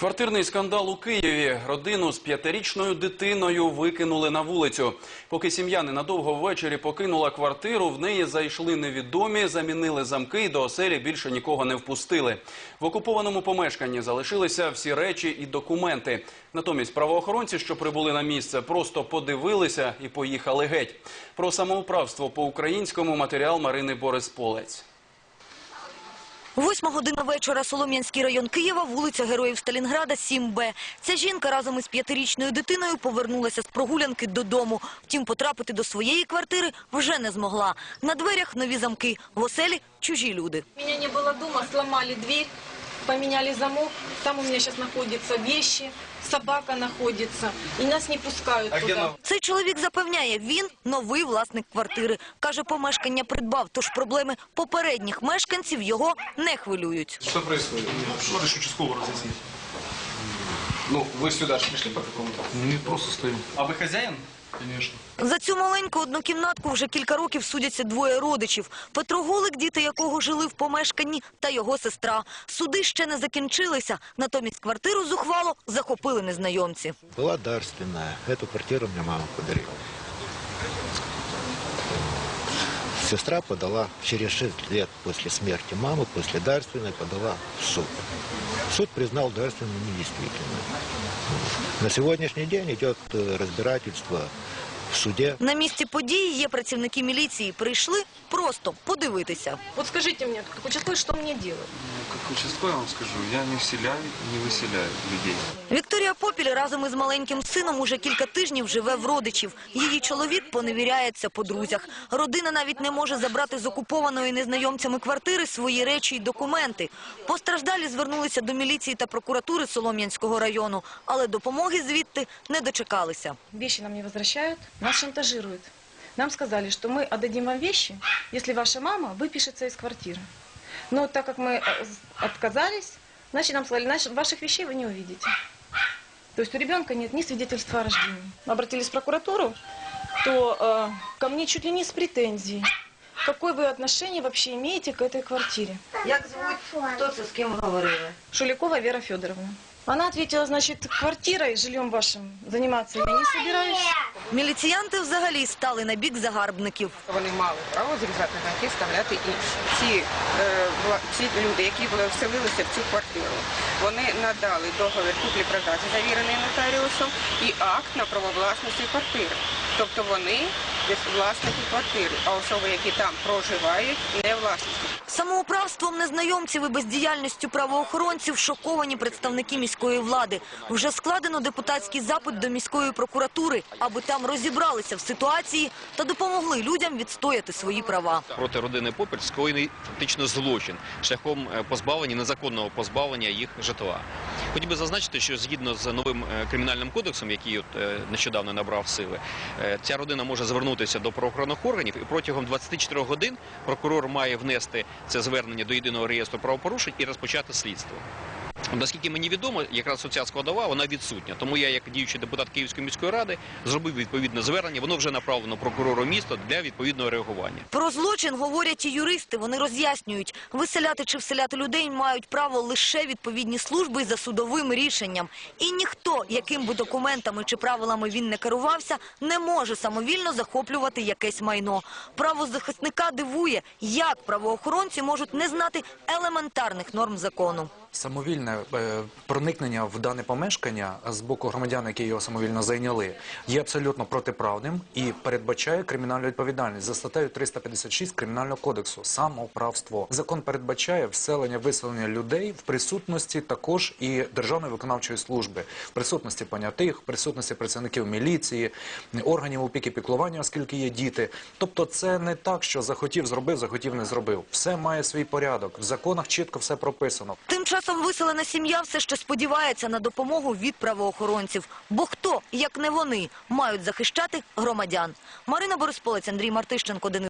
Квартирний скандал у Києві. Родину з п'ятирічною дитиною викинули на вулицю. Поки сім'я ненадовго ввечері покинула квартиру, в неї зайшли невідомі, замінили замки і до оселі більше нікого не впустили. В окупованому помешканні залишилися всі речі і документи. Натомість правоохоронці, що прибули на місце, просто подивилися і поїхали геть. Про самоуправство по-українському матеріал Марини Борисполець. Восьма година вечора, Солом'янський район Києва, вулиця Героїв Сталінграда, 7Б. Ця жінка разом із п'ятирічною дитиною повернулася з прогулянки додому. Втім, потрапити до своєї квартири вже не змогла. На дверях нові замки, в оселі чужі люди. Меня не було дома, зламали дверь, поменяли замок. Там у меня сейчас находятся вещи, собака находится. И нас не пускают туда. Цей чоловік запевняє, він новий власник квартири. Каже, помешкання придбав, тож проблеми попередніх мешканців його не хвилюють. Что происходит? Надо ж участкового разъяснить. Ну, вы сюда же пришли по какому-то? Мы просто стоим, А вы хозяин? Конечно. За цю маленьку однокімнатку вже кілька років судяться двоє родичів. Петро Голик, діти якого жили в помешканні, та його сестра. Суди ще не закінчилися, натомість квартиру зухвало захопили незнайомці. Була дарственна, цю квартиру мені мама подарила. Сестра подала через 6 лет после смерти мамы, после дарственной, подала в суд. Суд признал дарственную недействительной. На сегодняшний день идет э, разбирательство в суде. На місці події є працівники міліції. Прийшли просто подивитися. Вот скажите мне, как участковый, что мне делать? Ну, как участковый вам скажу, я не вселяю, не выселяю людей. Вікторія Попіль разом із маленьким сином уже кілька тижнів живе в родичів. Її чоловік поневіряється по друзях. Родина навіть не може забрати з окупованої незнайомцями квартири свої речі й документи. Постраждалі звернулися до міліції та прокуратури Солом'янського району, але допомоги звідти не дочекалися. Вещи нам не возвращают, нас шантажируют. Нам сказали, что мы отдадим вам вещи, если ваша мама выпишется из квартиры. Но так как мы э, с- отказались, значит нам сказали, «Наш- ваших вещей вы не увидите. То есть у ребенка нет ни свидетельства о рождении. Мы Обратились в прокуратуру, то э, ко мне чуть ли не с претензией. Какое вы отношение вообще имеете к этой квартире? Як звуть? Хто це з ким говорили? Шуликова Вера Федоровна. Она ответила, значит, квартирой, жильем вашим заниматься я не собираюсь. Міліціянти взагалі стали на бік загарбників. Вони мали право зрізати замки, вставляти інші. Ці, е, вла- ці люди, які були вселилися в цю квартиру, вони надали договір куплі-продажі, завірений нотаріусом, і акт на право власності квартири. Тобто вони власники квартири, а особи, які там проживають, не власники. Самоуправством незнайомців і бездіяльністю правоохоронців шоковані представники міської влади. Вже складено депутатський запит до міської прокуратури, аби там розібралися в ситуації та допомогли людям відстояти свої права. проти родини Попель скоєний фактично злочин шляхом е, позбавлення незаконного позбавлення їх житла. Хотів би зазначити, що згідно з новим е, кримінальним кодексом, який е, нещодавно набрав сили, ця родина може звернутися до правоохоронних органів і протягом 24 годин прокурор має внести це звернення до єдиного реєстру правопорушень і розпочати слідство. Наскільки мені відомо, якраз ця складова вона відсутня. Тому я, як діючий депутат Київської міської ради, зробив відповідне звернення. Воно вже направлено прокурору міста для відповідного реагування. Про злочин говорять і юристи. Вони роз'яснюють, виселяти чи вселяти людей мають право лише відповідні служби за судовим рішенням. І ніхто, яким би документами чи правилами він не керувався, не може самовільно захоплювати якесь майно. Правозахисника дивує, як правоохоронці можуть не знати елементарних норм закону. Самовільне е, проникнення в дане помешкання з боку громадян, які його самовільно зайняли, є абсолютно протиправним і передбачає кримінальну відповідальність за статтею 356 Кримінального кодексу самоуправство. Закон передбачає вселення виселення людей в присутності також і державної виконавчої служби, в присутності понятих, в присутності працівників міліції, органів опіки піклування, оскільки є діти. Тобто, це не так, що захотів зробив, захотів не зробив. Все має свій порядок. В законах чітко все прописано. Тим часом виселена сім'я все ще сподівається на допомогу від правоохоронців. Бо хто, як не вони, мають захищати громадян. Марина Борисполець, Андрій Мартищенко, Денис